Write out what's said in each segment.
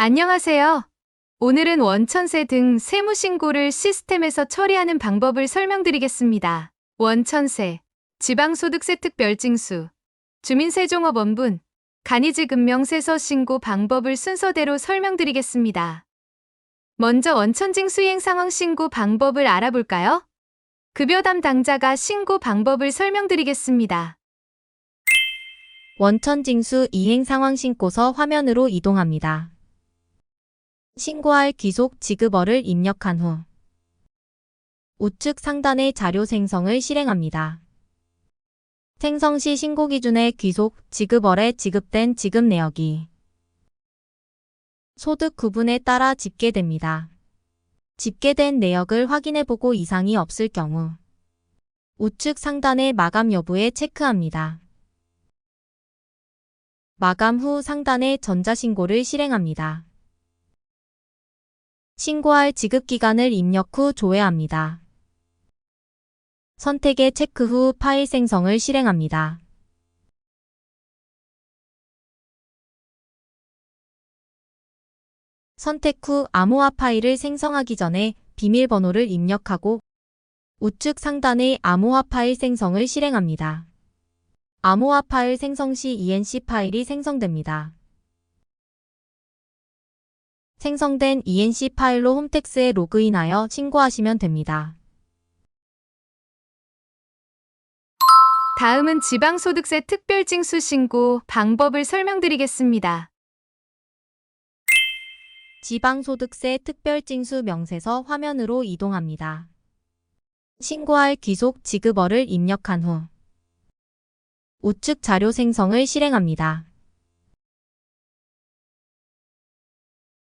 안녕하세요. 오늘은 원천세 등 세무신고를 시스템에서 처리하는 방법을 설명드리겠습니다. 원천세, 지방소득세 특별징수, 주민세종업원분, 간이지급명세서 신고 방법을 순서대로 설명드리겠습니다. 먼저 원천징 수행 상황 신고 방법을 알아볼까요? 급여 담당자가 신고 방법을 설명드리겠습니다. 원천징수 이행 상황 신고서 화면으로 이동합니다. 신고할 귀속 지급어를 입력한 후 우측 상단의 자료 생성을 실행합니다. 생성 시 신고 기준의 귀속 지급어에 지급된 지급 내역이 소득 구분에 따라 집계됩니다. 집계된 내역을 확인해보고 이상이 없을 경우 우측 상단의 마감 여부에 체크합니다. 마감 후 상단에 전자신고를 실행합니다. 신고할 지급기간을 입력 후 조회합니다. 선택의 체크 후 파일 생성을 실행합니다. 선택 후 암호화 파일을 생성하기 전에 비밀번호를 입력하고 우측 상단의 암호화 파일 생성을 실행합니다. 암호화 파일 생성 시 ENC 파일이 생성됩니다. 생성된 ENC 파일로 홈택스에 로그인하여 신고하시면 됩니다. 다음은 지방소득세 특별징수 신고 방법을 설명드리겠습니다. 지방소득세 특별징수 명세서 화면으로 이동합니다. 신고할 귀속 지급어를 입력한 후 우측 자료 생성을 실행합니다.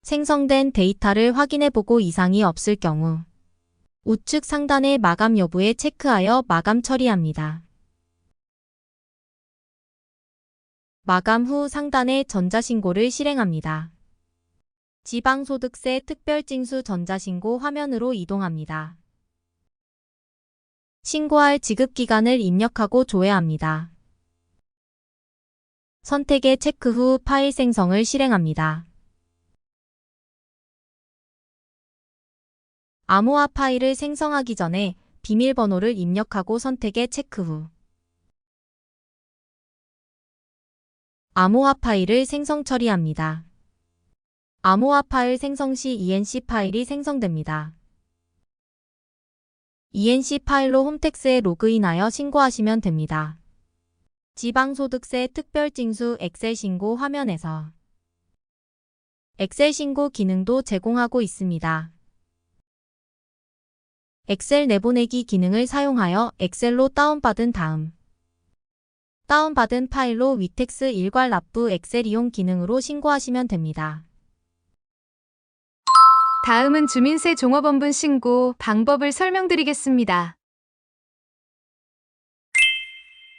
생성된 데이터를 확인해보고 이상이 없을 경우 우측 상단의 마감 여부에 체크하여 마감 처리합니다. 마감 후 상단의 전자신고를 실행합니다. 지방소득세 특별징수 전자신고 화면으로 이동합니다. 신고할 지급기간을 입력하고 조회합니다. 선택의 체크 후 파일 생성을 실행합니다. 암호화 파일을 생성하기 전에 비밀번호를 입력하고 선택의 체크 후 암호화 파일을 생성 처리합니다. 암호화 파일 생성 시 ENC 파일이 생성됩니다. ENC 파일로 홈택스에 로그인하여 신고하시면 됩니다. 지방소득세 특별징수 엑셀 신고 화면에서 엑셀 신고 기능도 제공하고 있습니다. 엑셀 내보내기 기능을 사용하여 엑셀로 다운받은 다음 다운받은 파일로 위텍스 일괄 납부 엑셀 이용 기능으로 신고하시면 됩니다. 다음은 주민세 종업원분 신고 방법을 설명드리겠습니다.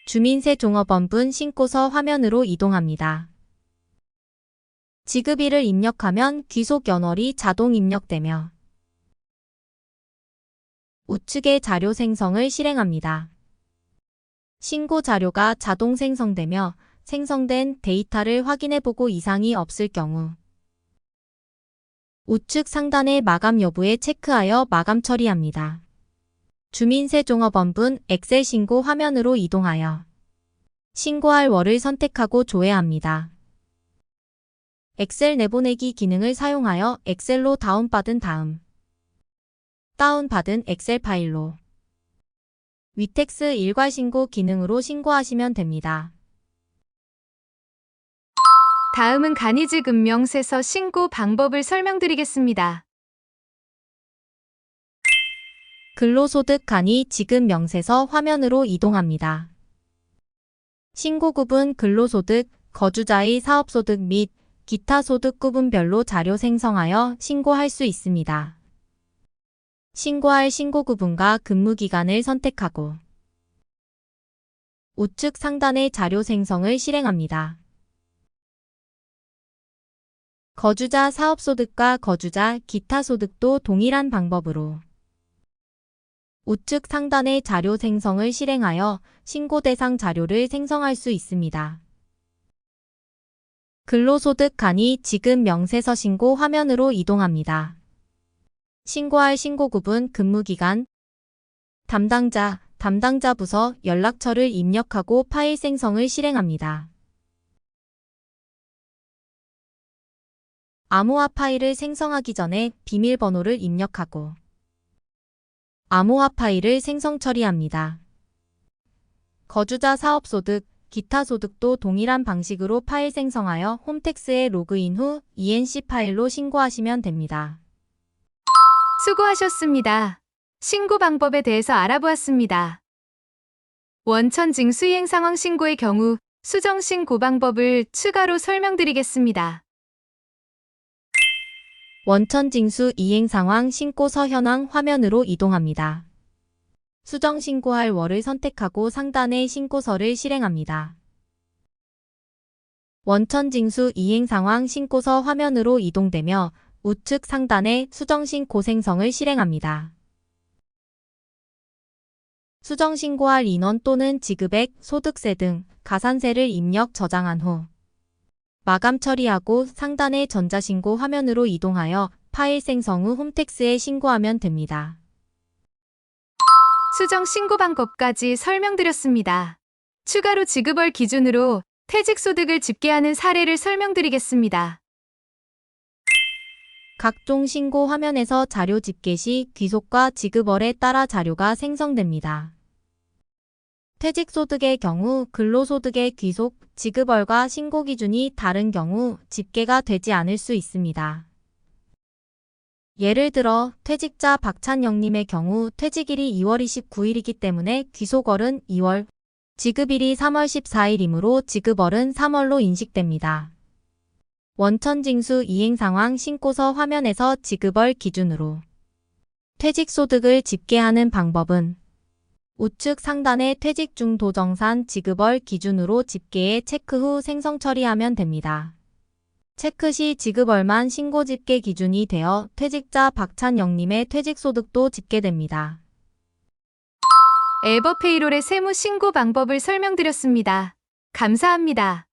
주민세 종업원분 신고서 화면으로 이동합니다. 지급일을 입력하면 귀속 연월이 자동 입력되며 우측의 자료 생성을 실행합니다. 신고 자료가 자동 생성되며 생성된 데이터를 확인해보고 이상이 없을 경우 우측 상단의 마감 여부에 체크하여 마감 처리합니다. 주민세 종업원분 엑셀 신고 화면으로 이동하여 신고할 월을 선택하고 조회합니다. 엑셀 내보내기 기능을 사용하여 엑셀로 다운받은 다음 다운받은 엑셀 파일로 위텍스 일괄 신고 기능으로 신고하시면 됩니다. 다음은 간이지 금명세서 신고 방법을 설명드리겠습니다. 근로소득 간이 지급 명세서 화면으로 이동합니다. 신고 구분 근로소득, 거주자의 사업소득 및 기타 소득 구분별로 자료 생성하여 신고할 수 있습니다. 신고할 신고 구분과 근무 기간을 선택하고 우측 상단의 자료 생성을 실행합니다. 거주자 사업소득과 거주자 기타 소득도 동일한 방법으로 우측 상단의 자료 생성을 실행하여 신고 대상 자료를 생성할 수 있습니다. 근로소득 간이 지급 명세서 신고 화면으로 이동합니다. 신고할 신고 구분 근무기간 담당자, 담당자 부서 연락처를 입력하고 파일 생성을 실행합니다. 암호화 파일을 생성하기 전에 비밀번호를 입력하고 암호화 파일을 생성 처리합니다. 거주자 사업 소득, 기타 소득도 동일한 방식으로 파일 생성하여 홈택스에 로그인 후 ENC 파일로 신고하시면 됩니다. 수고하셨습니다. 신고 방법에 대해서 알아보았습니다. 원천 징수 이행 상황 신고의 경우 수정 신고 방법을 추가로 설명드리겠습니다. 원천 징수 이행 상황 신고서 현황 화면으로 이동합니다. 수정 신고할 월을 선택하고 상단에 신고서를 실행합니다. 원천 징수 이행 상황 신고서 화면으로 이동되며 우측 상단에 수정 신 고 생성을 실행합니다. 수정 신고할 인원 또는 지급액, 소득세 등 가산세를 입력 저장한 후 마감 처리하고 상단의 전자신고 화면으로 이동하여 파일 생성 후 홈택스에 신고하면 됩니다. 수정 신고 방법까지 설명드렸습니다. 추가로 지급월 기준으로 퇴직소득을 집계하는 사례를 설명드리겠습니다. 각종 신고 화면에서 자료 집계 시 귀속과 지급월에 따라 자료가 생성됩니다. 퇴직소득의 경우 근로소득의 귀속, 지급월과 신고 기준이 다른 경우 집계가 되지 않을 수 있습니다. 예를 들어 퇴직자 박찬영님의 경우 퇴직일이 2월 29일이기 때문에 귀속월은 2월, 지급일이 3월 14일이므로 지급월은 3월로 인식됩니다. 원천징수 이행 상황 신고서 화면에서 지급월 기준으로 퇴직소득을 집계하는 방법은 우측 상단의 퇴직 중 도정산 지급월 기준으로 집계해 체크 후 생성 처리하면 됩니다. 체크 시 지급월만 신고 집계 기준이 되어 퇴직자 박찬영님의 퇴직소득도 집계됩니다. 에버페이롤의 세무 신고 방법을 설명드렸습니다. 감사합니다.